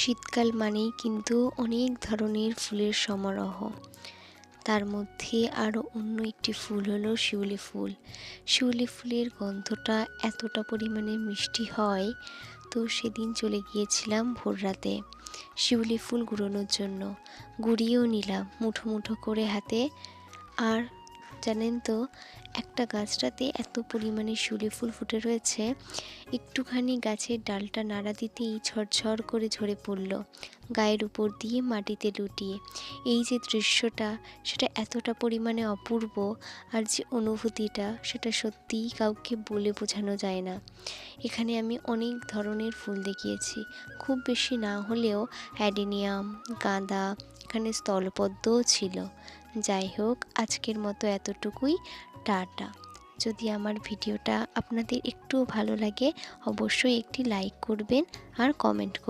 শীতকাল মানেই কিন্তু অনেক ধরনের ফুলের সমারোহ। তার মধ্যে আরও অন্য একটি ফুল হলো শিউলি ফুল। শিউলি ফুলের গন্ধটা এতটা পরিমাণে মিষ্টি হয়, তো সেদিন চলে গিয়েছিলাম ভোর রাতে শিউলি ফুল গুঁড়োনোর জন্য। গুঁড়িয়েও নিলাম, মুঠো মুঠো করে হাতে। আর জানেন তো, একটা গাছটাতে এত পরিমাণে শিউলি ফুল ফুটে রয়েছে, একটুখানি গাছের ডালটা নাড়া দিতেই ঝরঝর করে ঝরে পড়ল গায়ের উপর দিয়ে মাটিতে লুটিয়ে। এই যে দৃশ্যটা, সেটা এতটা পরিমাণে অপূর্ব আর যে অনুভূতিটা, সেটা সত্যিই কাউকে বলে বোঝানো যায় না। এখানে আমি অনেক ধরনের ফুল দেখিয়েছি, খুব বেশি না হলেও অ্যাডিনিয়াম, গাঁদা, এখানে স্থলপদ্মও ছিল। যাই হোক, আজকের মতো এতটুকুই। টাটা। যদি আমার ভিডিওটা আপনাদের একটু ভালো লাগে, অবশ্যই একটি লাইক করবেন আর কমেন্ট করবেন।